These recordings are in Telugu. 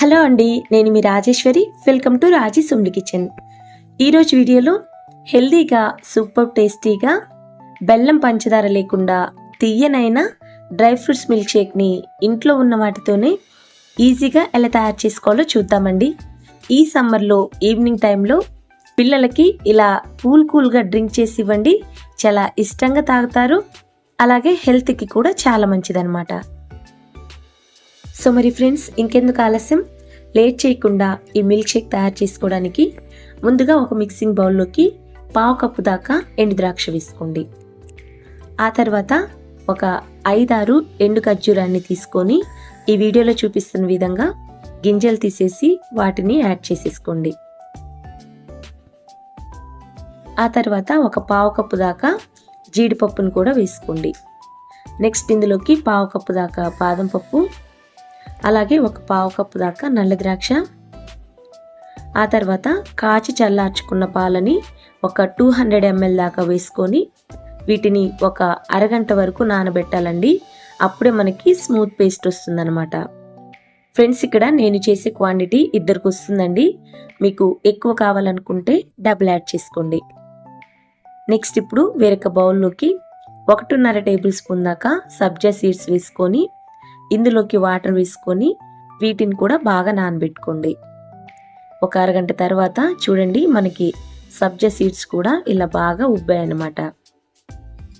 హలో అండి నేను మీ రాజేశ్వరి. వెల్కమ్ టు రాజీ సుమ్లి కిచెన్. ఈరోజు వీడియోలో హెల్దీగా సూపర్ టేస్టీగా బెల్లం పంచదార లేకుండా తీయనైన డ్రై ఫ్రూట్స్ మిల్క్ షేక్ని ఇంట్లో ఉన్న వాటితోనే ఈజీగా ఎలా తయారు చేసుకోవాలో చూద్దామండి. ఈ సమ్మర్లో ఈవినింగ్ టైంలో పిల్లలకి ఇలా కూల్ కూల్గా డ్రింక్ చేసి ఇవ్వండి. చాలా ఇష్టంగా తాగుతారు. అలాగే హెల్త్కి కూడా చాలా మంచిదన్నమాట. సో మరి ఫ్రెండ్స్ ఇంకెందుకు ఆలస్యం? లేట్ చేయకుండా ఈ మిల్క్ షేక్ తయారు చేసుకోవడానికి ముందుగా ఒక మిక్సింగ్ బౌల్లోకి పావు కప్పు దాకా ఎండు ద్రాక్ష వేసుకోండి. ఆ తర్వాత ఒక ఐదారు ఎండు ఖర్జూరాన్ని తీసుకొని ఈ వీడియోలో చూపిస్తున్న విధంగా గింజలు తీసేసి వాటిని యాడ్ చేసేసుకోండి. ఆ తర్వాత ఒక పావు కప్పు దాకా జీడిపప్పును కూడా వేసుకోండి. నెక్స్ట్ ఇందులోకి పావు కప్పు దాకా బాదం పప్పు అలాగే ఒక పావు కప్పు దాకా నల్ల ద్రాక్ష. ఆ తర్వాత కాచి చల్లార్చుకున్న పాలని ఒక టూ హండ్రెడ్ ఎంఎల్ దాకా వేసుకొని వీటిని ఒక అరగంట వరకు నానబెట్టాలండి. అప్పుడే మనకి స్మూత్ పేస్ట్ వస్తుందన్నమాట. ఫ్రెండ్స్ ఇక్కడ నేను చేసే క్వాంటిటీ ఇద్దరికి వస్తుందండి. మీకు ఎక్కువ కావాలనుకుంటే డబుల్ యాడ్ చేసుకోండి. నెక్స్ట్ ఇప్పుడు వేరొక బౌల్లోకి ఒకటిన్నర టేబుల్ స్పూన్ దాకా సబ్జా సీడ్స్ వేసుకొని ఇందులోకి వాటర్ వేసుకొని వీటిని కూడా బాగా నానబెట్టుకోండి. ఒక అరగంట తర్వాత చూడండి మనకి సబ్జా సీడ్స్ కూడా ఇలా బాగా ఉబ్బాయన్నమాట.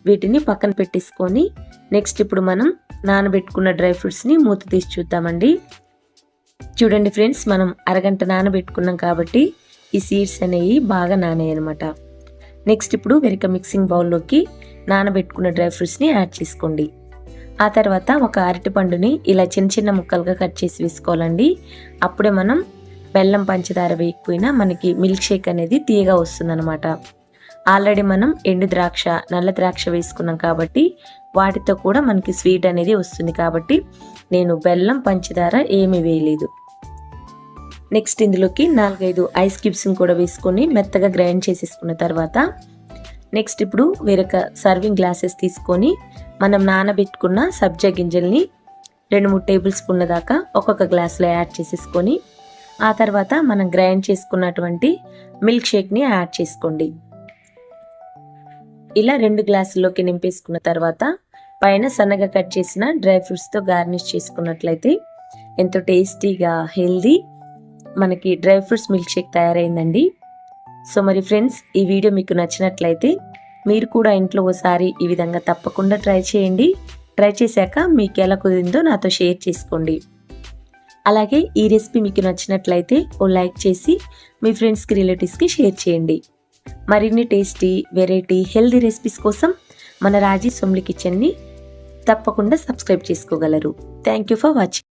వీటిని పక్కన పెట్టేసుకొని నెక్స్ట్ ఇప్పుడు మనం నానబెట్టుకున్న డ్రై ఫ్రూట్స్ని మూత తీసి చూద్దామండి. చూడండి ఫ్రెండ్స్ మనం అరగంట నానబెట్టుకున్నాం కాబట్టి ఈ సీడ్స్ అనేవి బాగా నానాయి అనమాట నెక్స్ట్ ఇప్పుడు వెరిక మిక్సింగ్ బౌల్లోకి నానబెట్టుకున్న డ్రై ఫ్రూట్స్ని యాడ్ చేసుకోండి. ఆ తర్వాత ఒక అరటిపండుని ఇలా చిన్న చిన్న ముక్కలుగా కట్ చేసి వేసుకోవాలండి. అప్పుడే మనం బెల్లం పంచదార వేయకపోయినా మనకి మిల్క్ షేక్ అనేది తీయగా వస్తుందన్నమాట. ఆల్రెడీ మనం ఎండు ద్రాక్ష నల్ల ద్రాక్ష వేసుకున్నాం కాబట్టి వాటితో కూడా మనకి స్వీట్ అనేది వస్తుంది కాబట్టి నేను బెల్లం పంచదార ఏమీ వేయలేదు. నెక్స్ట్ ఇందులోకి నాలుగైదు ఐస్ క్యూబ్స్ని కూడా వేసుకొని మెత్తగా గ్రైండ్ చేసేసుకున్న తర్వాత నెక్స్ట్ ఇప్పుడు వేరొక సర్వింగ్ గ్లాసెస్ తీసుకొని మనం నానబెట్టుకున్న సబ్జా గింజల్ని రెండు మూడు టేబుల్ స్పూన్ల దాకా ఒక్కొక్క గ్లాస్లో యాడ్ చేసేసుకొని ఆ తర్వాత మనం గ్రైండ్ చేసుకున్నటువంటి మిల్క్ షేక్ని యాడ్ చేసుకోండి. ఇలా రెండు గ్లాసుల్లోకి నింపేసుకున్న తర్వాత పైన సన్నగా కట్ చేసిన డ్రై ఫ్రూట్స్తో గార్నిష్ చేసుకున్నట్లయితే ఎంతో టేస్టీగా హెల్దీ మనకి డ్రై ఫ్రూట్స్ మిల్క్ షేక్ తయారైందండి. సో మరి ఫ్రెండ్స్ ఈ వీడియో మీకు నచ్చినట్లయితే మీరు కూడా ఇంట్లో ఒకసారి ఈ విధంగా తప్పకుండా ట్రై చేయండి. ట్రై చేశాక మీకు ఎలా కుదిరిందో నాతో షేర్ చేసుకోండి. అలాగే ఈ రెసిపీ మీకు నచ్చినట్లయితే ఓ లైక్ చేసి మీ ఫ్రెండ్స్కి రిలేటివ్స్కి షేర్ చేయండి. మరిన్ని టేస్టీ వెరైటీ హెల్దీ రెసిపీస్ కోసం మన రాజీ సొమ్లి కిచెన్ని తప్పకుండా సబ్స్క్రైబ్ చేసుకోగలరు. Thank you for watching